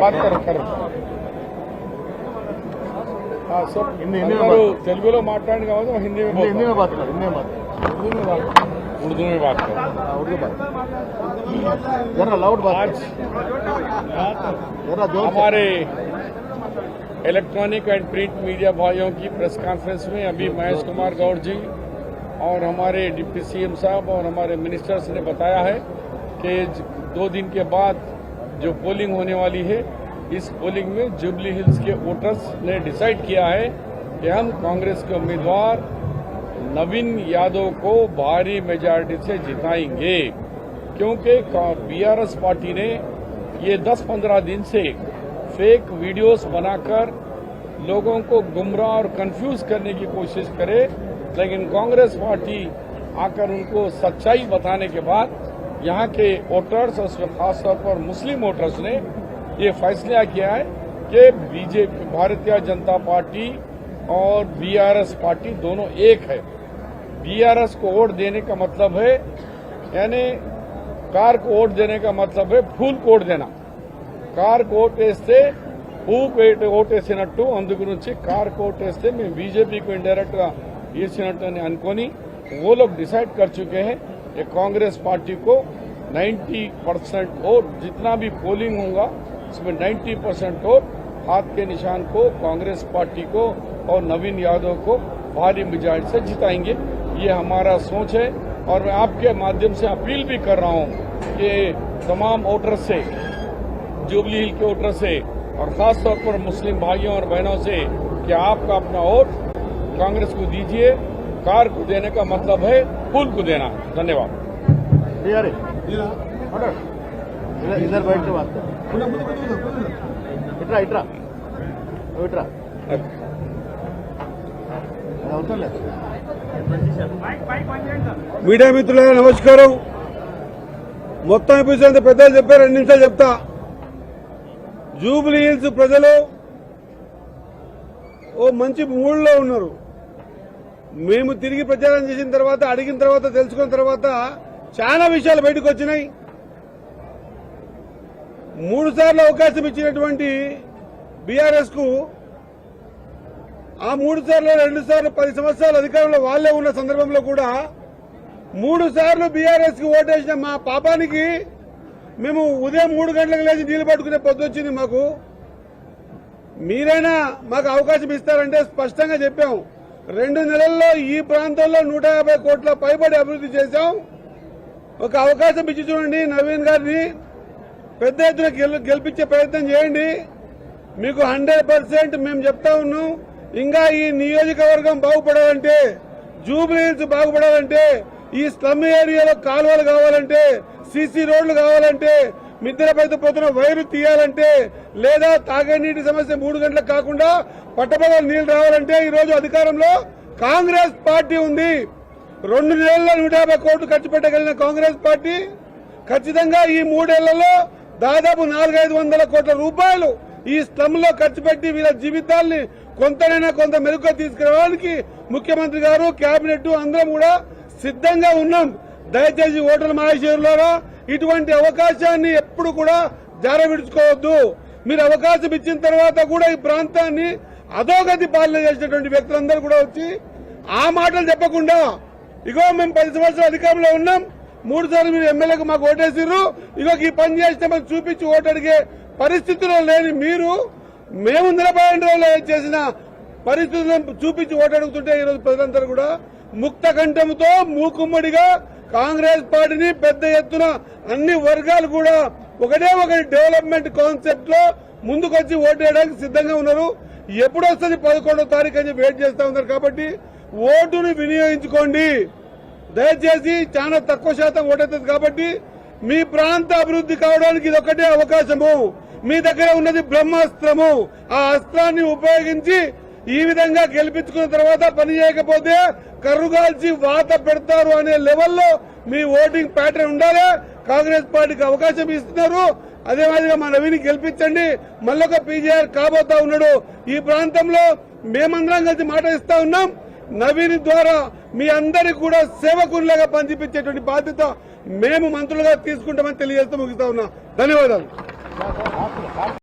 बात करो करो हाँ, सब हिंदी- हिंदी में అందరూ बात తెలుగులో మాట్లాడి కావాలి హిందీ में हिंदी हिंदी बोलता में बात करो हिंदी में बात करो उर्दू में बात उर्दू में बात करो हाँ, उर्दू बात जरा लाउड बात आज करो। जरा जोर से हमारे इलेक्ट्रॉनिक एंड प्रिंट मीडिया भाइयों की प्रेस कॉन्फ्रेंस में अभी महेश कुमार गौड़ जी और हमारे डिप्टी सीएम साहब और हमारे मिनिस्टर्स ने बताया है कि ज- दो दिन के बाद जो पोलिंग होने वाली है, इस पोलिंग में जुबली हिल्स के वोटर्स ने डिसाइड किया है कि हम कांग्रेस के उम्मीदवार नवीन यादव को भारी मेजॉरिटी से जिताएँगे। क्योंकि बीआरएस पार्टी ने ये 10-15 दिन से फेक वीडियोस बनाकर लोगों को गुमराह और कंफ्यूज करने की कोशिश करे, लेकिन कांग्रेस पार्टी आकर उनको सच्चाई बताने के बाद यहाँ के वोटर्स और खासतौर पर मुस्लिम वोटर्स ने ये फैसला किया है कि बीजेपी, भारतीय जनता पार्टी और बीआरएस पार्टी दोनों एक है। बीआरएस को वोट देने का मतलब है, यानी कार को वोट देने का मतलब है फूल को वोट देना। కార్ కోటేస్తే कार को वोट గురించి కార్ కోటేస్తే మేము బీజేపీకి ఇండైరెక్ట్గా अनकोनी वो लोग डिसाइड कर चुके हैं कि कांग्रेस पार्टी को 90 परसेंट वोट जितना भी पोलिंग होगा उसमें 90 परसेंट वोट हाथ के निशान को कांग्रेस पार्टी को और नवीन यादव को भारी मेजॉरिटी से जिताएँगे। ये हमारा सोच है और मैं आपके माध्यम से अपील भी कर रहा हूँ कि तमाम वोटर से, जुबली हिल के वोटर से और खास तौर पर मुस्लिम भाइयों और बहनों से कि आपका अपना वोट कांग्रेस को दीजिए। कार को देने का मतलब है फूल को देना धन्यवाद ये अरे हटो। इधर इधर बैठ के बात करो इटरा इटरा ओ, इटरा అది అవసరం లేదు మీడియా మిత్రులారా నమస్కారం మొత్తం ఎపిసోడ్ పెద్దలు చెప్పారు రెండు నిమిషాలు చెప్తా జూబ్లీ హిల్స్ ప్రజలు ఓ మంచి మూడ్లో ఉన్నారు మేము తిరిగి ప్రచారం చేసిన తర్వాత అడిగిన తర్వాత తెలుసుకున్న తర్వాత చాలా విషయాలు బయటకు వచ్చినాయి. మూడు సార్లు అవకాశం ఇచ్చినటువంటి బీఆర్ఎస్కు ఆ మూడు సార్లు రెండు సార్లు పది సంవత్సరాలు అధికారంలో వాళ్ళే ఉన్న సందర్భంలో కూడా మూడు సార్లు బీఆర్ఎస్కి ఓటేసిన మా పాపానికి మేము ఉదయం మూడు గంటలకు లేచి నీళ్ళు పట్టుకునే పొద్దు వచ్చింది మాకు. మీరైనా మాకు అవకాశం ఇస్తారంటే స్పష్టంగా చెప్పాం. రెండు నెలల్లో ఈ ప్రాంతంలో నూట యాభై కోట్ల పైబడి అభివృద్ధి చేశాం. ఒక అవకాశం ఇచ్చి చూడండి నవీన్ గారిని. పెద్ద ఎత్తున గెలిపించే ప్రయత్నం చేయండి. మీకు హండ్రెడ్ పర్సెంట్ మేము చెప్తా ఉన్నాం. ఇంకా ఈ నియోజకవర్గం బాగుపడాలంటే జూబ్లీహిల్స్ బాగుపడాలంటే ఈ స్లమ్ ఏరియాలో కాలువలు కావాలంటే సీసీ రోడ్లు కావాలంటే మిద్దెలపైతే పోతున్న వైరు తీయాలంటే లేదా తాగేనీటి సమస్య మూడు గంటలకు కాకుండా పట్టపగల నీళ్ళు రావాలంటే ఈ రోజు అధికారంలో కాంగ్రెస్ పార్టీ ఉంది. రెండు నెలల్లో నూట యాభై కోట్లు ఖర్చు పెట్టగలిగిన కాంగ్రెస్ పార్టీ. ఖచ్చితంగా ఈ మూడేళ్ళలో దాదాపు నాలుగైదు వందల కోట్ల రూపాయలు ఈ స్లమ్ ఖర్చు పెట్టి వీళ్ళ జీవితాల్ని కొంతనైనా కొంత మెరుగుగా తీసుకురావడానికి ముఖ్యమంత్రి గారు కేబినెట్ అందరం కూడా సిద్ధంగా ఉన్నాం. దయచేసి ఓటర్లు మహేశ్వరులారా ఇటువంటి అవకాశాన్ని ఎప్పుడు కూడా జారవిడుచుకోవద్దు. మీరు అవకాశం ఇచ్చిన తర్వాత కూడా ఈ ప్రాంతాన్ని అధోగతి పాలన చేసినటువంటి వ్యక్తులందరూ కూడా వచ్చి ఆ మాటలు చెప్పకుండా ఇగో మేము పది సంవత్సరాలు అధికారంలో ఉన్నాం మూడు సార్లు మీరు ఎమ్మెల్యేకు మాకు ఓటేసిర్రు ఇగో ఈ పని చేస్తే మాకు చూపించి ఓటు అడిగే పరిస్థితిలో లేని మీరు మేము నిలబడిన రోజుల్లో చేసిన పరిస్థితులను చూపించి ఓటు అడుగుతుంటే ఈరోజు ప్రజలందరూ కూడా ముక్త కంఠంతో మూకుమ్మడిగా కాంగ్రెస్ పార్టీని పెద్ద ఎత్తున అన్ని వర్గాలు కూడా ఒకటే ఒకటి డెవలప్మెంట్ కాన్సెప్ట్లో ముందుకొచ్చి ఓటు వేయడానికి సిద్ధంగా ఉన్నారు. ఎప్పుడు వస్తుంది పదకొండో తారీఖు అని వెయిట్ చేస్తా ఉన్నారు కాబట్టి ఓటును వినియోగించుకోండి. దయచేసి చాలా తక్కువ శాతం ఓటవుతుంది కాబట్టి మీ ప్రాంత అభివృద్ధి కావడానికి ఇది ఒకటే అవకాశము. మీ దగ్గర ఉన్నది బ్రహ్మాస్త్రము. ఆ అస్త్రాన్ని ఉపయోగించి ఈ విధంగా గెలిపించుకున్న తర్వాత పని చేయకపోతే కర్రుగాల్చి వాత పెడతారు అనే లెవెల్లో మీ ఓటింగ్ ప్యాటర్న్ ఉండాలి. కాంగ్రెస్ పార్టీకి అవకాశం ఇస్తున్నారు. అదే మాదిరిగా మా నవీని గెలిపించండి. మళ్ళొక పీజీఆర్ కాబోతా ఉన్నాడు. ఈ ప్రాంతంలో మేమందరం కలిసి మాట ఇస్తా ఉన్నాం. నవీన్ ద్వారా మీ అందరికి కూడా సేవకునిలాగా పనిచేపించేటువంటి బాధ్యత మేము మంత్రులుగా తీసుకుంటామని తెలియజేస్తూ ముగిస్తా ఉన్నా. ధన్యవాదాలు.